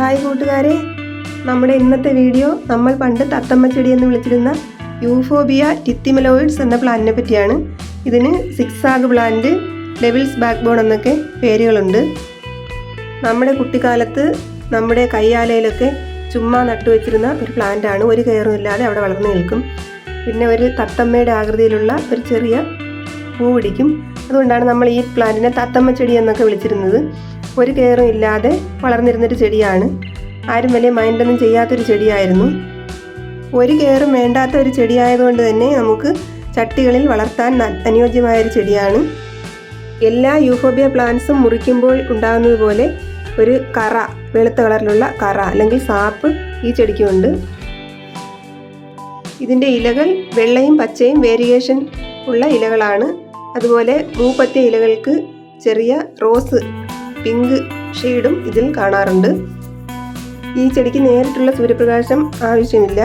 Hi കൂട്ടുകാരെ. നമ്മുടെ ഇന്നത്തെ വീഡിയോ നമ്മൾ പണ്ട് തത്തമ്മ ചെടി എന്ന് വിളിച്ചിരുന്ന യൂഫോബിയ ടിത്തിമലോയിഡ്സ് എന്ന പ്ലാന്റിനെ പറ്റിയാണ്. ഇതിന് zigzag plant devil's backbone എന്നൊക്കെ പേരുകളുണ്ട്. നമ്മുടെ കുട്ടിക്കാലത്ത് നമ്മുടെ കയ്യാലയിലൊക്കെ ചുമ്മാ നട്ടുവെച്ചിരുന്ന ഒരു പ്ലാന്റാണ്. ഒരു കയറും ഇല്ലാതെ അവിടെ വളർന്നു നിൽക്കും. പിന്നെ ഒരു തത്തമ്മയുടെ ആകൃതിയിലുള്ള ഒരു ചെറിയ പൂ പിടിക്കും അതുകൊണ്ടാണ് നമ്മൾ ഈ പ്ലാന്റിനെ തത്തമ്മ ചെടി എന്നൊക്കെ വിളിച്ചിരുന്നത്. ഒരു കെയറും ഇല്ലാതെ വളർന്നിരുന്നൊരു ചെടിയാണ്. ആരും വലിയ മൈൻഡൊന്നും ചെയ്യാത്തൊരു ചെടിയായിരുന്നു. ഒരു കെയറും വേണ്ടാത്ത ഒരു ചെടിയായതുകൊണ്ട് തന്നെ നമുക്ക് ചട്ടികളിൽ വളർത്താൻ അനുയോജ്യമായൊരു ചെടിയാണ്. എല്ലാ യൂഫോബിയ പ്ലാന്റ്സും മുറിക്കുമ്പോൾ ഉണ്ടാകുന്നതുപോലെ ഒരു കറ വെളുത്ത കളറിലുള്ള കറ അല്ലെങ്കിൽ സാപ്പ് ഈ ചെടിക്കുമുണ്ട് ഇതിന്റെ ഇലകൾ വെള്ളയും പച്ചയും വേരിയേഷൻ ഉള്ള ഇലകളാണ്. അതുപോലെ മൂപ്പത്തിയ ഇലകൾക്ക് ചെറിയ റോസ് പിങ്ക് ഷെയ്ഡും ഇതിൽ കാണാറുണ്ട്. ഈ ചെടിക്ക് നേരിട്ടുള്ള സൂര്യപ്രകാശം ആവശ്യമില്ല.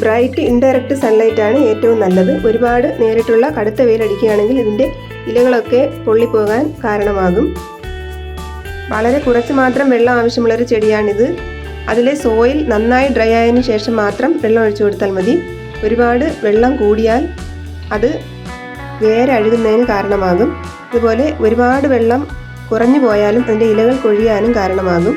ബ്രൈറ്റ് ഇൻഡയറക്റ്റ് സൺലൈറ്റ് ആണ് ഏറ്റവും നല്ലത്. ഒരുപാട് നേരിട്ടുള്ള കടുത്ത വെയിലടിക്കുകയാണെങ്കിൽ ഇതിന്റെ ഇലകളൊക്കെ പൊള്ളിപ്പോകാൻ കാരണമാകും. വളരെ കുറച്ച് മാത്രം വെള്ളം ആവശ്യമുള്ളൊരു ചെടിയാണിത്. അതിലെ സോയിൽ നന്നായി ഡ്രൈ ആയതിന് ശേഷം മാത്രം വെള്ളം ഒഴിച്ചു കൊടുത്താൽ മതി. ഒരുപാട് വെള്ളം കൂടിയാൽ അത് വേരഴുകുന്നതിന് കാരണമാകും. ഇതുപോലെ ഒരുപാട് വെള്ളം കുറഞ്ഞു പോയാലും അതിന്റെ ഇലകൾ കൊഴിയാനും കാരണമാകും.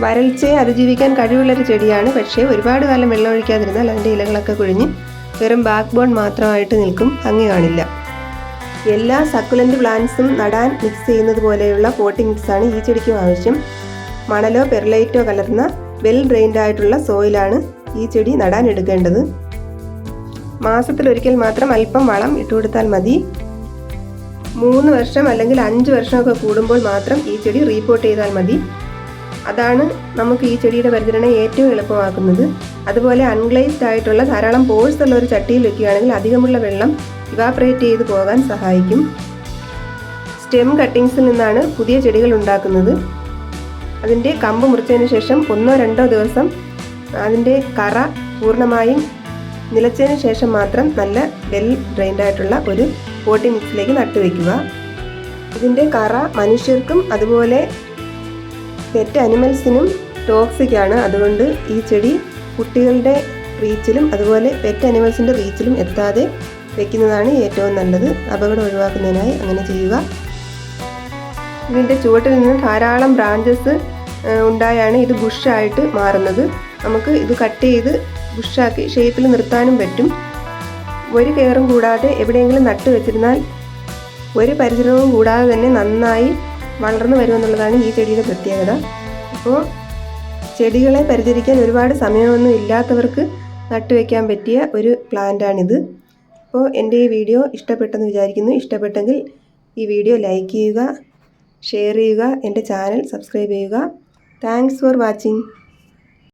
വരൾച്ചയെ അതിജീവിക്കാൻ കഴിവുള്ളൊരു ചെടിയാണ്. പക്ഷേ ഒരുപാട് കാലം വെള്ളമൊഴിക്കാതിരുന്നാൽ അതിന്റെ ഇലകളൊക്കെ കൊഴിഞ്ഞ് വെറും ബാക്ക് ബോൺ മാത്രമായിട്ട് നിൽക്കും ഭംഗി കാണില്ല. എല്ലാ സക്കുലന്റ് പ്ലാന്റ്സും നടാൻ മിക്സ് ചെയ്യുന്നത് പോലെയുള്ള പോട്ടിംഗ് മിക്സാണ് ഈ ചെടിക്കും ആവശ്യം. മണലോ പെർലൈറ്റോ കലർന്ന വെൽ ഡ്രെയിൻഡ് ആയിട്ടുള്ള സോയിലാണ് ഈ ചെടി നടാൻ എടുക്കേണ്ടത്. മാസത്തിലൊരിക്കൽ മാത്രം അല്പം വളം ഇട്ടുകൊടുത്താൽ മതി. മൂന്ന് വർഷം അല്ലെങ്കിൽ അഞ്ച് വർഷമൊക്കെ കൂടുമ്പോൾ മാത്രം ഈ ചെടി റീപോർട്ട് ചെയ്താൽ മതി. അതാണ് നമുക്ക് ഈ ചെടിയുടെ പരിചരണം ഏറ്റവും എളുപ്പമാക്കുന്നത്. അതുപോലെ അൺഗ്ലേസ്ഡ് ആയിട്ടുള്ള ധാരാളം പോഴ്സ് ഉള്ള ഒരു ചട്ടിയിൽ വെക്കുകയാണെങ്കിൽ അധികമുള്ള വെള്ളം ഇവാപ്രേറ്റ് ചെയ്ത് പോകാൻ സഹായിക്കും. സ്റ്റെം കട്ടിങ്സിൽ നിന്നാണ് പുതിയ ചെടികൾ ഉണ്ടാക്കുന്നത്. അതിന്റെ കമ്പ് മുറിച്ചതിന് ശേഷം ഒന്നോ രണ്ടോ ദിവസം അതിന്റെ കറ പൂർണമായും നിലച്ചതിന് ശേഷം മാത്രം നല്ല വെൽ ഡ്രെയിൻഡ് ആയിട്ടുള്ള ഒരു പോട്ടി മിക്സിലേക്ക് നട്ടുവെക്കുക ഇതിന്റെ കറ മനുഷ്യർക്കും അതുപോലെ പെറ്റ് അനിമൽസിനും ടോക്സിക് ആണ്. അതുകൊണ്ട് ഈ ചെടി കുട്ടികളുടെ റീച്ചിലും അതുപോലെ പെറ്റ് അനിമൽസിന്റെ റീച്ചിലും എത്താതെ വെക്കുന്നതാണ് ഏറ്റവും നല്ലത്. അപകടം ഒഴിവാക്കുന്നതിനായി അങ്ങനെ ചെയ്യുക. ഇതിന്റെ ചുവട്ടിൽ നിന്ന് ധാരാളം ബ്രാഞ്ചസ് ഉണ്ടായാണ് ഇത് ബുഷായിട്ട് മാറുന്നത്. നമുക്ക് ഇത് കട്ട് ചെയ്ത് ബുഷാക്കി ഷേപ്പിൽ നിർത്താനും പറ്റും. ഒരു കെയറും കൂടാതെ എവിടെയെങ്കിലും നട്ടു വെച്ചിരുന്നാൽ ഒരു പരിചരണവും കൂടാതെ തന്നെ നന്നായി വളർന്നു വരുമെന്നുള്ളതാണ് ഈ ചെടിയുടെ പ്രത്യേകത. അപ്പോൾ ചെടികളെ പരിചരിക്കാൻ ഒരുപാട് സമയമൊന്നും ഇല്ലാത്തവർക്ക് നട്ടുവെക്കാൻ പറ്റിയ ഒരു പ്ലാന്റാണിത്. അപ്പോൾ എന്റെ ഈ വീഡിയോ ഇഷ്ടപ്പെട്ടെന്ന് വിചാരിക്കുന്നു. ഇഷ്ടപ്പെട്ടെങ്കിൽ ഈ വീഡിയോ ലൈക്ക് ചെയ്യുക ഷെയർ ചെയ്യുക എന്റെ ചാനൽ സബ്സ്ക്രൈബ് ചെയ്യുക. Thanks for watching.